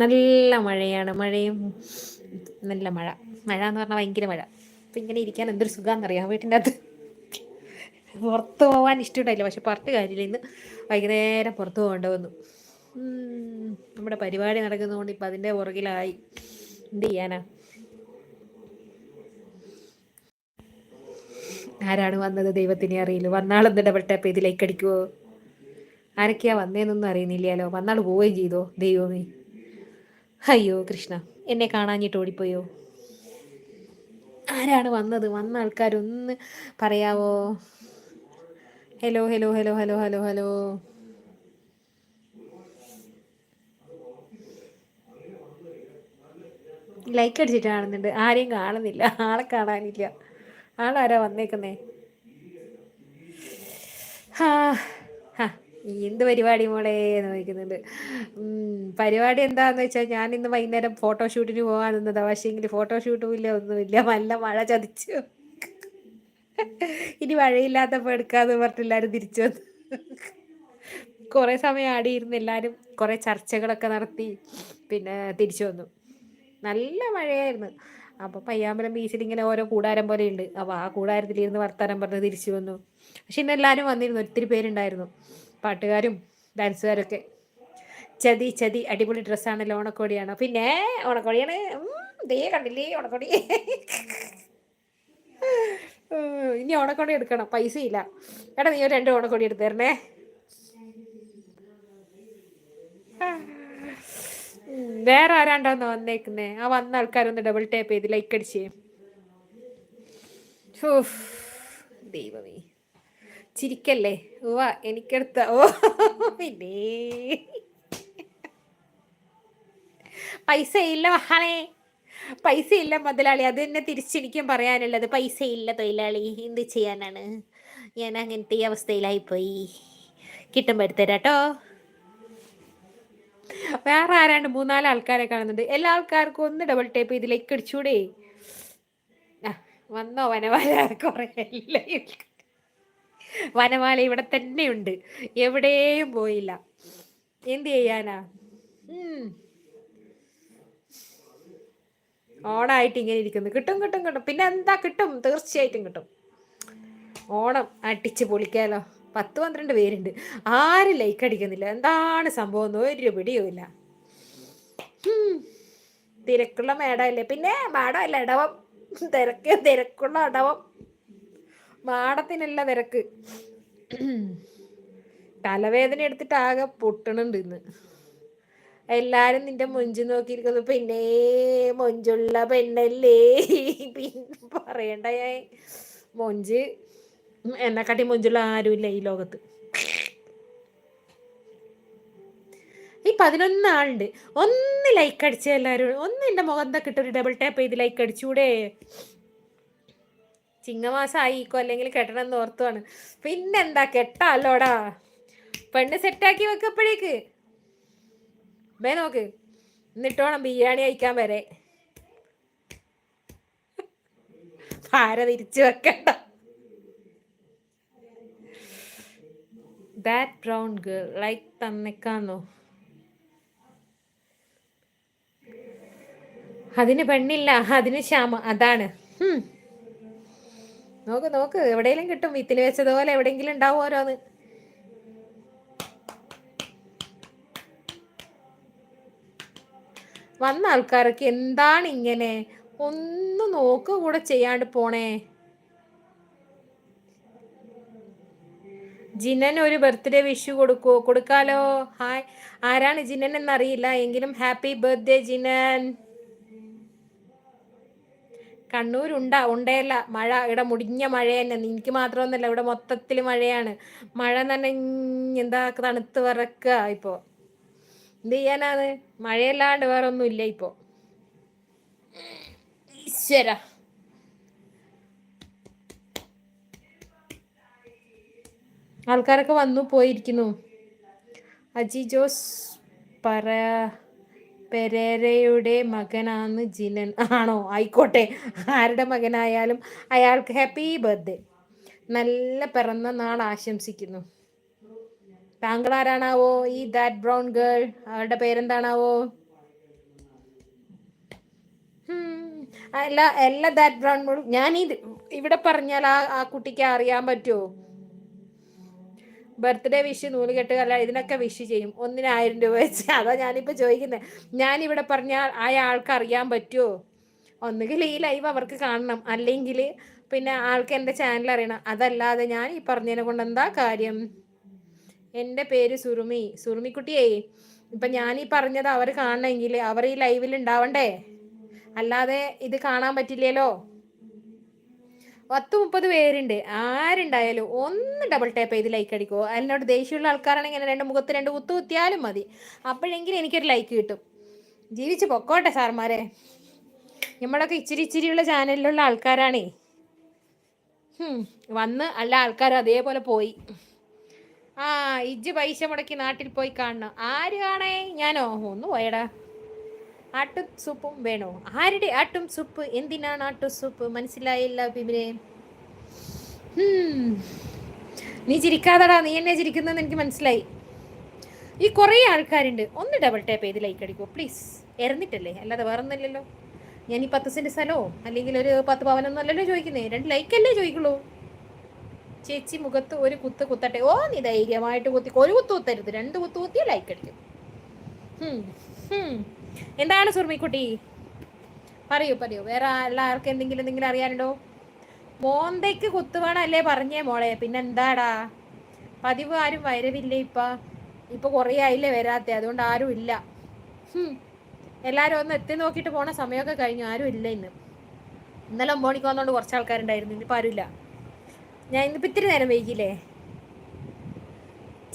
നല്ല മഴയാണ്. മഴയും നല്ല മഴ. മഴ എന്ന് പറഞ്ഞാൽ ഭയങ്കര മഴ. അപ്പം ഇങ്ങനെ ഇരിക്കാൻ എന്തൊരു സുഖമാണെന്നറിയാം വീട്ടിന്റെ അത് പുറത്ത് പോകാൻ ഇഷ്ടമുണ്ടായില്ല പക്ഷെ പറഞ്ഞ കാര്യമില്ല. ഇന്ന് വൈകുന്നേരം പുറത്ത് പോകേണ്ട വന്നു. നമ്മുടെ പരിപാടി നടക്കുന്നതുകൊണ്ട് ഇപ്പം അതിന്റെ പുറകിലായി. എന്ത് ചെയ്യാനാ? ആരാണ് വന്നത് ദൈവത്തിനെ അറിയില്ല. വന്നാളെന്ന് ഡബിൾ ടാപ്പ് ചെയ്ത് ലൈക്ക് അടിക്കുവോ? ആരൊക്കെയാ വന്നേന്നൊന്നും അറിയുന്നില്ലല്ലോ. വന്നാൾ പോവുകയും ചെയ്തോ? ദൈവമേ. അയ്യോ കൃഷ്ണ എന്നെ കാണാഞ്ഞിട്ട് ഓടിപ്പോയോ? ആരാണ് വന്നത്? വന്ന ആൾക്കാരൊന്ന് പറയാവോ? Hello hello hello hello hello hello like അടിച്ചിട്ട് കാണുന്നുണ്ട്. ആരെയും കാണുന്നില്ല. ആളെ കാണാനില്ല. ആളാരാ വന്നേക്കുന്നേ? ഹാ ഹാ എന്ത് പരിപാടി മോളെ എന്ന് ചോദിക്കുന്നുണ്ട്. പരിപാടി എന്താന്ന് വെച്ചാൽ ഞാൻ ഇന്ന് വൈകുന്നേരം ഫോട്ടോഷൂട്ടിന് പോകാൻ നിന്നതാ. പക്ഷേ എങ്കിൽ ഫോട്ടോഷൂട്ടും ഇല്ല ഒന്നുമില്ല. നല്ല മഴ ചതിച്ചു. ഇനി മഴയില്ലാത്തപ്പോൾ എടുക്കാന്ന് പറഞ്ഞിട്ട് എല്ലാവരും തിരിച്ചു വന്നു. കുറേ സമയം ആടിയിരുന്ന് എല്ലാവരും കുറേ ചർച്ചകളൊക്കെ നടത്തി പിന്നെ തിരിച്ചു വന്നു. നല്ല മഴയായിരുന്നു. അപ്പോൾ പയ്യാമ്പലം ബീച്ചിൽ ഇങ്ങനെ ഓരോ കൂടാരം പോലെ ഉണ്ട് അപ്പോൾ ആ കൂടാരത്തിലിരുന്ന് വർത്താനം പറഞ്ഞ് തിരിച്ചു വന്നു. പക്ഷെ ഇന്ന് എല്ലാവരും വന്നിരുന്നു. ഒത്തിരി പേരുണ്ടായിരുന്നു. പാട്ടുകാരും ഡാൻസുകാരൊക്കെ. ചതി ചതി അടിപൊളി ഡ്രസ്സാണല്ലോ ഓണക്കോടിയാണ്. പിന്നെ ഓണക്കോടിയാണ്. ദേ കണ്ടില്ലേ ഓണക്കോടി. ഇനി ഓണക്കോടി എടുക്കണം. പൈസ ഇല്ല എടാ നീ ഒരു രണ്ട് ഓണക്കോടി എടുത്തു തരണേ. വേറെ ആരാണ്ടാന്ന് വന്നേക്കുന്നേ? ആ വന്ന ആൾക്കാരൊന്ന് ഡബിൾ ടാപ്പ് ചെയ്ത് ലൈക്ക് അടിച്ചേ. ദൈവമേ. ചിരിക്കല്ലേ? ഓ എനിക്കെടുത്ത ഓ പിന്നെ. പൈസ ഇല്ല മഹാണേ പൈസ ഇല്ല മുതലാളി. അത് തന്നെ തിരിച്ചെനിക്കും പറയാനുള്ളത്. പൈസ ഇല്ല തൊഴിലാളി. എന്ത് ചെയ്യാനാണ്? ഞാൻ അങ്ങനത്തെ അവസ്ഥയിലായിപ്പോയി. കിട്ടുമ്പോൾ എടുത്തരാട്ടോ. വേറെ ആരാണ്ട് മൂന്നാൽ ആൾക്കാരെ കാണുന്നുണ്ട്. എല്ലാ ആൾക്കാർക്കും ഒന്ന് ഡബിൾ ടേപ്പ് ഇതിലേക്ക് ലൈക്ക് അടിച്ചൂടെ. വന്നോ വനമാല? കുറേ വനമാല ഇവിടെ തന്നെ ഉണ്ട് എവിടെയും പോയില്ല. എന്ത് ചെയ്യാനാ. ഓണായിട്ട് ഇങ്ങനെ ഇരിക്കുന്നു. കിട്ടും കിട്ടും കിട്ടും. പിന്നെ എന്താ കിട്ടും? തീർച്ചയായിട്ടും കിട്ടും. ഓണം അടിച്ച് പൊളിക്കാലോ. പത്ത് പന്ത്രണ്ട് പേരുണ്ട്. ആരും ലൈക്ക് അടിക്കുന്നില്ല. എന്താണ് സംഭവം? എന്ന് ഒരു പിടിയുമില്ല തിരക്കുള്ള മേടമല്ലേ? പിന്നെ മാടമല്ല ഇടവം. തിരക്ക് തിരക്കുള്ള ഇടവം. മാടത്തിനല്ല തിരക്ക്. തലവേദന എടുത്തിട്ട് ആകെ പൊട്ടണുണ്ട് ഇന്ന്. എല്ലാരും നിന്റെ മൊഞ്ച് നോക്കിയിരിക്കുന്നു. പിന്നെ മൊഞ്ചുള്ള പെണ്ണല്ലേ? പിന്നെ പറയണ്ട മൊഞ്ച് എന്നെക്കാട്ടി മുഞ്ചുള്ള ആരുമില്ല ഈ ലോകത്ത്. ഈ പതിനൊന്ന് ആളുണ്ട്. ഒന്ന് ലൈക്ക് അടിച്ച എല്ലാവരും ഒന്ന് എന്റെ മുഖം കിട്ടും ഒരു ഡബിൾ ടാപ്പ് ചെയ്ത് ലൈക്ക് അടിച്ചൂടെ. ചിങ്ങമാസമായി ഇക്കോ അല്ലെങ്കിൽ കെട്ടണം എന്ന് ഓർത്തുവാണ് പിന്നെന്താ കെട്ടാലോടാ. പെണ്ണ് സെറ്റാക്കി വെക്കപ്പോഴേക്ക് വേ നോക്ക് എന്നിട്ടോണം ബിരിയാണി കഴിക്കാൻ വരെ. ഭാര തിരിച്ചു വെക്കണ്ട. ദാറ്റ് ബ്രൗൺ ഗേൾ ലൈക്ക് തന്നേക്കാന്നോ അതിന് പെണ്ണില്ല അതിന് ക്ഷാമ അതാണ്. നോക്ക് നോക്ക് എവിടെയെങ്കിലും കിട്ടും. വിത്തിൽ വെച്ചതുപോലെ എവിടെയെങ്കിലും ഉണ്ടാവും ഓരോന്ന്. വന്ന ആൾക്കാരൊക്കെ എന്താണ് ഇങ്ങനെ? ഒന്ന് നോക്കുക കൂടെ ചെയ്യാണ്ട് പോണേ. ജിനൻ ഒരു ബർത്ത്ഡേ വിഷ് കൊടുക്കോ. കൊടുക്കാലോ. ഹായ്. ആരാണ് ജിനൻ എന്നറിയില്ല. എങ്കിലും ഹാപ്പി ബർത്ത്ഡേ ജിനൻ. കണ്ണൂർ ഉണ്ടാ ഉണ്ടേല്ല മഴ. ഇവിടെ മുടിഞ്ഞ മഴ തന്നെ. എനിക്ക് മാത്രമൊന്നുമല്ല. ഇവിടെ മൊത്തത്തിൽ മഴയാണ്. മഴ നനഞ്ഞ് എന്താ തണുത്ത് വറക്കുക ഇപ്പോ. എന്ത് ചെയ്യാനാണ്? മഴയല്ലാണ്ട് വേറെ ഒന്നും ഇല്ല ഇപ്പോ. ഈശ്വര. ആൾക്കാരൊക്കെ വന്നു പോയിരിക്കുന്നു. അജി ജോസ് പറ പെരേരയുടെ മകനാണ് ജിനൻ ആണോ? ആയിക്കോട്ടെ. ആരുടെ മകനായാലും അയാൾക്ക് ഹാപ്പി ബർത്ത്ഡേ നല്ല പിറന്ന നാൾ ആശംസിക്കുന്നു. താങ്കൾ ആരാണാവോ ഈ ദാറ്റ് ബ്രൗൺ ഗേൾ അവരുടെ പേരെന്താണാവോ? അല്ല എല്ലാ ദാറ്റ് ബ്രൗൺ ഞാൻ ഇത് ഇവിടെ പറഞ്ഞാൽ ആ ആ കുട്ടിക്ക് അറിയാൻ പറ്റുമോ? ബർത്ത്ഡേ വിഷ് നൂലുകെട്ട് അല്ല ഇതിനൊക്കെ വിഷ് ചെയ്യും. ഒന്നിന് ആയിരം രൂപ വെച്ച്. അതാ ഞാനിപ്പോൾ ചോദിക്കുന്നത് ഞാനിവിടെ പറഞ്ഞാൽ ആ ആൾക്ക് അറിയാൻ പറ്റുമോ ഒന്നുകിൽ ഈ ലൈവ് അവർക്ക് കാണണം. അല്ലെങ്കിൽ പിന്നെ ആൾക്ക് എന്റെ ചാനൽ അറിയണം. അതല്ലാതെ ഞാൻ ഈ പറഞ്ഞതിനെ കൊണ്ട് എന്താ കാര്യം? എന്റെ പേര് സുറുമി. സുറുമിക്കുട്ടിയേ ഇപ്പം ഞാൻ ഈ പറഞ്ഞത് അവർ കാണണമെങ്കിൽ അവർ ഈ ലൈവിൽ ഉണ്ടാവണ്ടേ? അല്ലാതെ ഇത് കാണാൻ പറ്റില്ലല്ലോ? പത്ത് മുപ്പത് പേരുണ്ട്. ആരുണ്ടായാലും ഒന്ന് ഡബിൾ ടാപ്പ് ചെയ്ത് ലൈക്ക് അടിക്കുമോ അതിനോട് ദേഷ്യമുള്ള ആൾക്കാരാണെങ്കിൽ രണ്ട് മുഖത്ത് രണ്ട് കുത്തു കുത്തിയാലും മതി. അപ്പോഴെങ്കിലും എനിക്കൊരു ലൈക്ക് കിട്ടും. ജീവിച്ച് പൊക്കോട്ടെ സാർമാരെ. നമ്മളൊക്കെ ഇച്ചിരി ഇച്ചിരിയുള്ള ചാനലിലുള്ള ആൾക്കാരാണേ. വന്ന് അല്ല ആൾക്കാർ അതേപോലെ പോയി. ആ ഇജ്ജ് പൈസ മുടക്കി നാട്ടിൽ പോയി കാണണം. ആര് കാണേ? ഞാനോ? ഒന്ന് പോയടാ. ആട്ടു സൂപ്പും വേണോ? ആരുടെ ആട്ടും സൂപ്പ്? എന്തിനാണ് ആട്ടും സൂപ്പ്? മനസ്സിലായില്ല ബിബിനെ നീ ചിരിക്കാതടാ. നീ എന്നെ ചിരിക്കുന്നതെന്ന് എനിക്ക് മനസ്സിലായി. ഈ കുറേ ആൾക്കാരുണ്ട്. ഒന്ന് ഡബിൾ ടാപ്പ് ചെയ്ത് ലൈക്ക് അടിക്കുമോ പ്ലീസ് ഇറന്നിട്ടല്ലേ അല്ലാതെ വേറെ ഒന്നുമില്ലല്ലോ ഞാൻ ഈ പത്ത് സെന്റ് സ്ഥലമോ? അല്ലെങ്കിൽ ഒരു പത്ത് പവനൊന്നും അല്ലല്ലോ ചോദിക്കുന്നേ. രണ്ട് ലൈക്കല്ലേ ചോദിക്കുള്ളൂ. ചേച്ചി മുഖത്ത് ഒരു കുത്ത് കുത്തട്ടെ. ഓ നീ ധൈര്യമായിട്ട് കുത്തി ഒരു കുത്ത് കുത്തരുത്. രണ്ട് കുത്ത് കുത്തിയ ലൈക്ക് അടിക്കും. എന്താണ് സുർമിക്കുട്ടി? പറയൂ പറയൂ. വേറെ എല്ലാവർക്കും എന്തെങ്കിലും എന്തെങ്കിലും അറിയാനുണ്ടോ? മോന്തയ്ക്ക് കുത്തുവാണല്ലേ പറഞ്ഞേ മോളെ. പിന്നെ എന്താടാ പതിവ് ആരും വരവില്ല ഇപ്പ? ഇപ്പൊ കുറേ ആയില്ലേ വരാത്തെ. അതുകൊണ്ട് ആരും ഇല്ല. എല്ലാരും ഒന്ന് എത്തി നോക്കിയിട്ട് പോണ സമയമൊക്കെ കഴിഞ്ഞു. ആരും ഇല്ല ഇന്ന്. ഇന്നലെ ഒമ്പോണിക്ക് വന്നോണ്ട് കുറച്ച് ആൾക്കാരുണ്ടായിരുന്നു. ഇന്നിപ്പോൾ ആരുമില്ല ഞാൻ ഇന്നിപ്പോൾ ഇത്തിരി നേരം വൈകില്ലേ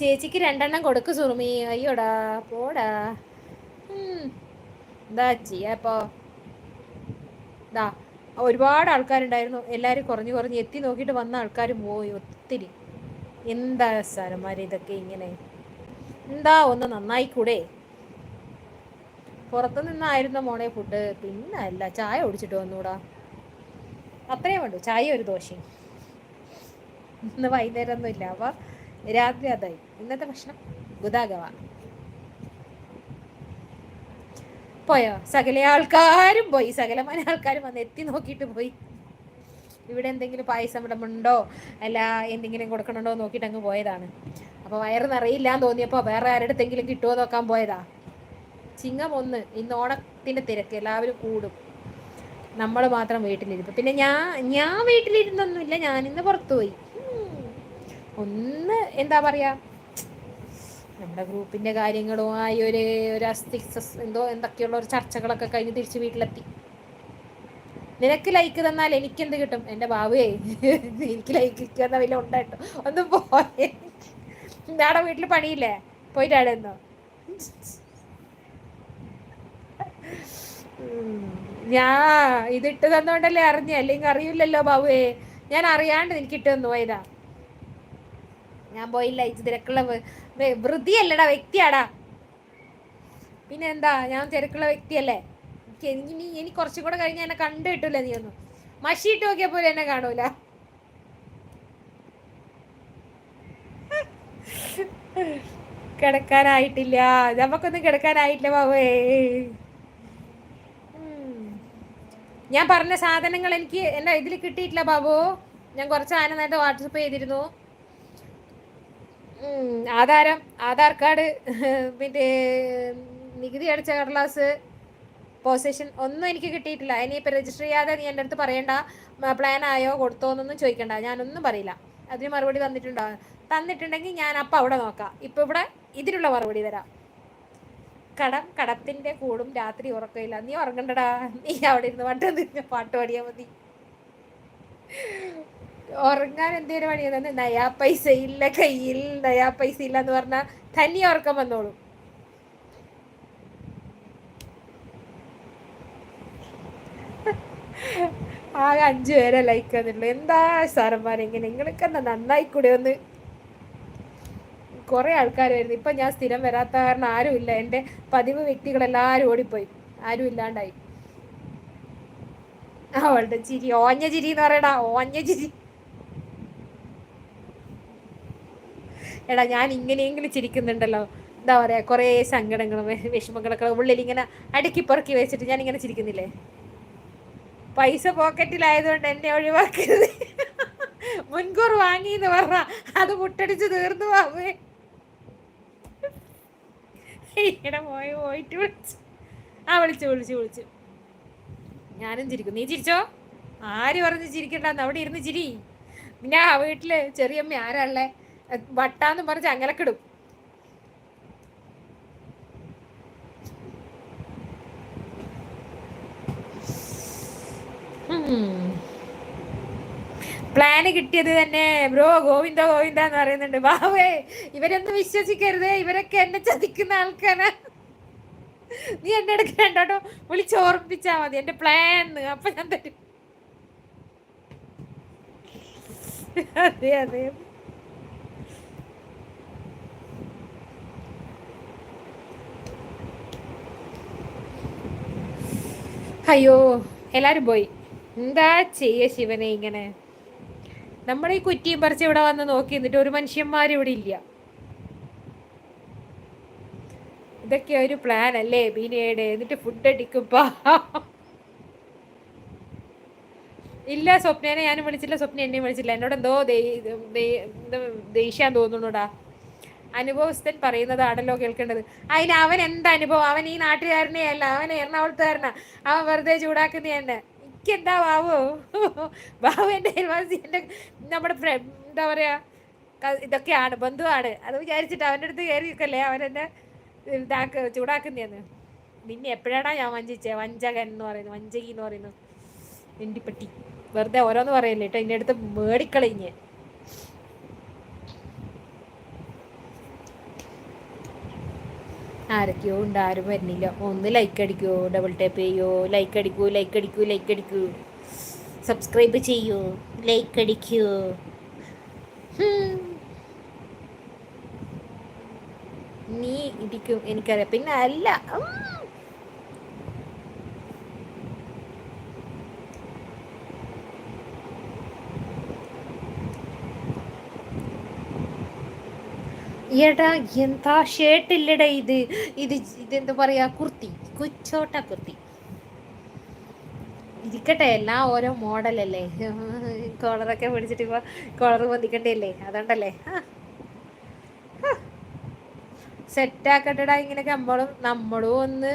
ചേച്ചിക്ക് രണ്ടെണ്ണം കൊടുക്ക് സുറുമി അയ്യോടാ പോടാ. എന്താ ചെയ്യാപ്പോ ഇതാ ഒരുപാട് ആൾക്കാരുണ്ടായിരുന്നു. എല്ലാരും കുറഞ്ഞു കുറഞ്ഞ് എത്തി നോക്കിയിട്ട് വന്ന ആൾക്കാർ പോയി ഒത്തിരി. എന്താ സാരന്മാരെ ഇതൊക്കെ ഇങ്ങനെ? എന്താ ഒന്ന് നന്നായി നന്നായിക്കൂടെ? പുറത്തു നിന്നായിരുന്നു മോളെ ഫുഡ് പിന്നെ അല്ല ചായ ഒടിച്ചിട്ട് വന്നൂടാ. അത്രയും വേണ്ടു ചായ ഒരു ദോശയും. ഇന്ന് വൈകുന്നേരം ഒന്നും ഇല്ല അപ്പൊ രാത്രി അതായി. ഇന്നത്തെ ഭക്ഷണം ഗുദാഗവ. പോയോ? സകല ആൾക്കാരും പോയി. സകലമായ ആൾക്കാരും വന്ന് എത്തി നോക്കിയിട്ട് പോയി. ഇവിടെ എന്തെങ്കിലും പായസം ഉണ്ടോ? അല്ല എന്തെങ്കിലും കൊടുക്കണുണ്ടോ നോക്കിയിട്ട് അങ്ങ് പോയതാണ്. അപ്പോൾ വയറ് നിറയില്ല എന്ന് തോന്നിയപ്പോൾ വേറെ ആരുടെത്തെങ്കിലും കിട്ടുമോ നോക്കാൻ പോയതാ. ചിങ്ങം ഒന്ന് ഇന്ന് ഓണത്തിന്റെ തിരക്ക്. എല്ലാവരും കൂടും. നമ്മൾ മാത്രം വീട്ടിലിരുന്നു പിന്നെ ഞാൻ ഞാൻ വീട്ടിലിരുന്നൊന്നുമില്ല. ഞാൻ ഇന്ന് പുറത്തുപോയി. ഒന്ന് എന്താ പറയുക നമ്മുടെ ഗ്രൂപ്പിന്റെ കാര്യങ്ങളുമായി ഒരു ഒരു അസ്തിക്സസ് എന്തോ എന്തൊക്കെയുള്ള ഒരു ചർച്ചകളൊക്കെ കഴിഞ്ഞ് തിരിച്ച് വീട്ടിലെത്തി. നിനക്ക് ലൈക്ക് തന്നാൽ എനിക്കെന്ത് കിട്ടും? എന്റെ ബാബുവേ എനിക്ക് ലൈക്ക് കിട്ടുന്ന വലിയ ഉണ്ടായിട്ടോ ഒന്ന് പോയേ. നാടെ വീട്ടിൽ പണിയില്ലേ? പോയിട്ടാടെ എന്നോ ഞാ ഇതിട്ട് തന്നോണ്ടല്ലേ അറിഞ്ഞ? അല്ലെങ്കിൽ അറിയില്ലല്ലോ ബാബുവേ. ഞാൻ അറിയാണ്ട് എനിക്ക് ഇട്ട് തന്നു പോയതാ. ഞാൻ പോയില്ല ഇത് തിരക്കുള്ള വൃത്തിയല്ലടാ വ്യക്തിയാടാ. പിന്നെ എന്താ ഞാൻ തിരക്കുള്ള വ്യക്തിയല്ലേ? എനിക്ക് ഇനി ഇനി കുറച്ചും കൂടെ കഴിഞ്ഞാൽ എന്നെ കണ്ടു കിട്ടൂല നീ ഒന്നും? മഷിയിട്ട് നോക്കിയാൽ പോലും എന്നെ കാണൂല. കിടക്കാനായിട്ടില്ല. നമുക്കൊന്നും കിടക്കാനായിട്ടില്ല ബാബേ ഞാൻ പറഞ്ഞ സാധനങ്ങൾ എനിക്ക് എന്റെ ഇതിൽ കിട്ടിയിട്ടില്ല ബാബു. ഞാൻ കുറച്ച് ആന നേരത്തെ വാട്സപ്പ് ചെയ്തിരുന്നു. ആധാരം ആധാർ കാർഡ് പിന്നെ നികുതി അടച്ച കടലാസ് പൊസിഷൻ ഒന്നും എനിക്ക് കിട്ടിയിട്ടില്ല. ഇനിയിപ്പോൾ രജിസ്റ്റർ ചെയ്യാതെ നീ എന്റെ അടുത്ത് പറയണ്ട പ്ലാൻ ആയോ കൊടുത്തോ എന്നൊന്നും ചോദിക്കണ്ട. ഞാനൊന്നും പറയില്ല. അതിന് മറുപടി തന്നിട്ടുണ്ടോ? തന്നിട്ടുണ്ടെങ്കിൽ ഞാൻ അപ്പം അവിടെ നോക്കാം. ഇപ്പം ഇവിടെ ഇതിനുള്ള മറുപടി തരാം. കടം കടത്തിന്റെ കൂടും രാത്രി ഉറക്കമില്ല. നീ ഉറങ്ങണ്ടടാ. നീ അവിടെ ഇരുന്ന് പാട്ട് പാട്ട് പാടിയാൽ മതി. ഉറങ്ങാൻ എന്തേലും പണിയാ? നയാ പൈസ ഇല്ല കയ്യിൽ നയാ പൈസ ഇല്ല എന്ന് പറഞ്ഞാൽ തന്നെ ഉറക്കം വന്നോളും. ആകെ അഞ്ചു പേരെ ലൈക്ക് വന്നിട്ടുള്ളൂ എന്താ സാറന്മാർ നിങ്ങൾക്ക് എന്താ നന്നായി കൂടെ ഒന്ന്? കുറേ ആൾക്കാരായിരുന്നു. ഇപ്പം ഞാൻ സ്ഥിരം വരാത്ത കാരണം ആരുമില്ല എന്റെ പതിവ് വ്യക്തികളെല്ലാവരും ഓടിപ്പോയി. ആരും ഇല്ലാണ്ടായി. അവളുടെ ചിരി. ഓഞ്ഞ ചിരി എന്ന് പറയടാ. ഓഞ്ഞ ചിരി. എടാ ഞാൻ ഇങ്ങനെയെങ്കിലും ചിരിക്കുന്നുണ്ടല്ലോ. എന്താ പറയുക കുറേ സങ്കടങ്ങളും വിഷമങ്ങളൊക്കെ ഉള്ളിൽ ഇങ്ങനെ അടുക്കി പുറക്കി വെച്ചിട്ട് ഞാൻ ഇങ്ങനെ ചിരിക്കുന്നില്ലേ? പൈസ പോക്കറ്റിലായതുകൊണ്ട് എന്നെ ഒഴിവാക്കരുത്. മുൻകൂർ വാങ്ങി എന്ന് പറഞ്ഞ അത് മുട്ടടിച്ച് തീർന്നു പോവേ ഈയിടെ പോയി പോയിട്ട് വിളിച്ചു. ആ വിളിച്ചു വിളിച്ചു വിളിച്ചു. ഞാനും ചിരിക്കും. നീ ചിരിച്ചോ? ആര് പറഞ്ഞ് ചിരിക്കണ്ടെന്ന്? അവിടെ ഇരുന്ന് ചിരി. പിന്നെ ആ വീട്ടിൽ ചെറിയമ്മ ആരാള്ളേ വട്ടാന്ന് പറഞ്ഞ് അങ്ങലക്കിടും പ്ലാന് കിട്ടിയത് തന്നെ ബ്രോ ഗോവിന്ദ ഗോവിന്ദ എന്ന് പറയുന്നുണ്ട്. ബാവേ ഇവരൊന്നും വിശ്വസിക്കരുത്. ഇവരൊക്കെ എന്നെ ചതിക്കുന്ന ആൾക്കാരാ. നീ എന്നെ എടുക്കണ്ടോ വിളിച്ച് ഓർമ്മിച്ചാ മതി. എന്റെ പ്ലാൻ അപ്പൊ ഞാൻ തരും. അതെ അതെ. അയ്യോ എല്ലാരും പോയി. എന്താ ചെയ്യ ശിവനെ ഇങ്ങനെ? നമ്മുടെ ഈ കുറ്റിയും പറിച്ച് ഇവിടെ വന്ന് നോക്കി എന്നിട്ട് ഒരു മനുഷ്യന്മാരും ഇവിടെ ഇല്ല. ഇതൊക്കെ ഒരു പ്ലാൻ അല്ലേ ബീനയുടെ? എന്നിട്ട് ഫുഡ് അടിക്കുമ്പോ ഇല്ല സ്വപ്നേനെ ഞാനും വിളിച്ചില്ല സ്വപ്ന എന്നെയും വിളിച്ചില്ല. എന്നോട് എന്തോ ദേഷ്യാൻ തോന്നുന്നുടാ. അനുഭവസ്ഥൻ പറയുന്നതാണല്ലോ കേൾക്കേണ്ടത്. അതിന് അവൻ എന്ത് അനുഭവം? അവൻ ഈ നാട്ടുകാരനെ അല്ല അവൻ എറണാകുളത്തുകാരനാ. അവൻ വെറുതെ ചൂടാക്കുന്ന തന്നെ എനിക്കെന്താ ബാബു? ബാബു എന്റെ അയൽവാസി എന്റെ നമ്മുടെ എന്താ പറയുക ഇതൊക്കെയാണ് ബന്ധുവാണ്. അത് വിചാരിച്ചിട്ട് അവന്റെ അടുത്ത് കയറി നിൽക്കല്ലേ? അവൻ എന്നെ ഇതാക്ക ചൂടാക്കുന്നതെന്ന് നിന്നെ എപ്പോഴാണ് ഞാൻ വഞ്ചിച്ചേ? വഞ്ചകൻ എന്ന് പറയുന്നു വഞ്ചകി എന്ന് പറയുന്നു. വെണ്ടിപ്പെട്ടി വെറുതെ ഓരോന്ന് പറയല്ലേ കേട്ടോ എന്റെ അടുത്ത് മേടിക്കളിഞ്ഞ്. ആരൊക്കെയോ ഉണ്ട് ആരും വരുന്നില്ല. ഒന്ന് ലൈക്ക് അടിക്കുമോ ഡബിൾ ടാപ്പ് ചെയ്യോ. ലൈക്ക് അടിക്കൂ ലൈക്ക് അടിക്കൂ ലൈക്ക് അടിക്കൂ. സബ്സ്ക്രൈബ് ചെയ്യൂ ലൈക്ക് അടിക്കൂ. നീ ഇടിക്കും എനിക്കറിയാം. പിന്നെ അല്ല എടാ എന്താ ഷർട്ടില്ലടാ ഇത്? ഇത് ഇതെന്താ പറയാ കുർത്തി. കുച്ചോട്ട കുർത്തി. ഇരിക്കട്ടെ എല്ലാം ഓരോ മോഡലല്ലേ. കോളറൊക്കെ പിടിച്ചിട്ട് ഇപ്പൊ കോളർ പൊന്തിക്കണ്ടല്ലേ? അതുകൊണ്ടല്ലേ. സെറ്റാക്കട്ടെടാ ഇങ്ങനെ നമ്മളും നമ്മളും ഒന്ന്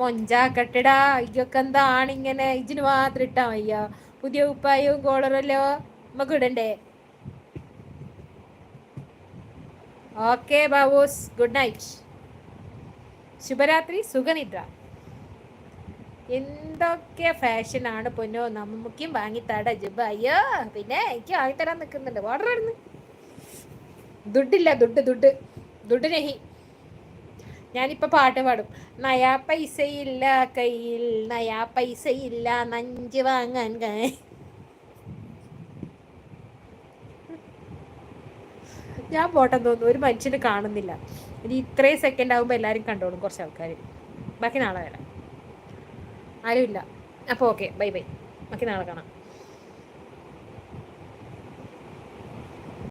മൊഞ്ചാക്കട്ടെടാ. ഇതൊക്കെ എന്താണ് ഇങ്ങനെ ഇതിന് മാത്രം ഇട്ടാ മയ്യ പുതിയ ഉപ്പായും കോളറല്ലോ നമുക്ക് ഇടണ്ടേ? ഓക്കെ ബാബൂസ് ഗുഡ് നൈറ്റ്. ശുഭരാത്രി സുഖനിദ്ര. എന്തൊക്കെ ഫാഷനാണ് പൊന്നോ? നമുക്കും വാങ്ങിത്താട ജബ് അയ്യോ പിന്നെ എനിക്ക് വാങ്ങിത്തരാൻ നിൽക്കുന്നുണ്ട് ഓർഡർ ആയിരുന്നു. ദുഡില്ല ദുഡ് ദുഡ്. ദുഡ് നഹി. ഞാനിപ്പോൾ പാട്ട് പാടും. നയാ പൈസയില്ല കയ്യിൽ നയാ പൈസയില്ല നഞ്ച് വാങ്ങാൻ ഞാൻ പോട്ടെന്ന് തോന്നുന്നു. ഒരു മനുഷ്യന് കാണുന്നില്ല. ഇനി ഇത്രയും സെക്കൻഡ് ആകുമ്പോൾ എല്ലാവരും കണ്ടോളും കുറച്ച് ആൾക്കാർ ബാക്കി നാളെ വരാം. ആരുമില്ല. അപ്പോൾ ഓക്കെ ബൈ ബൈ ബാക്കി നാളെ കാണാം.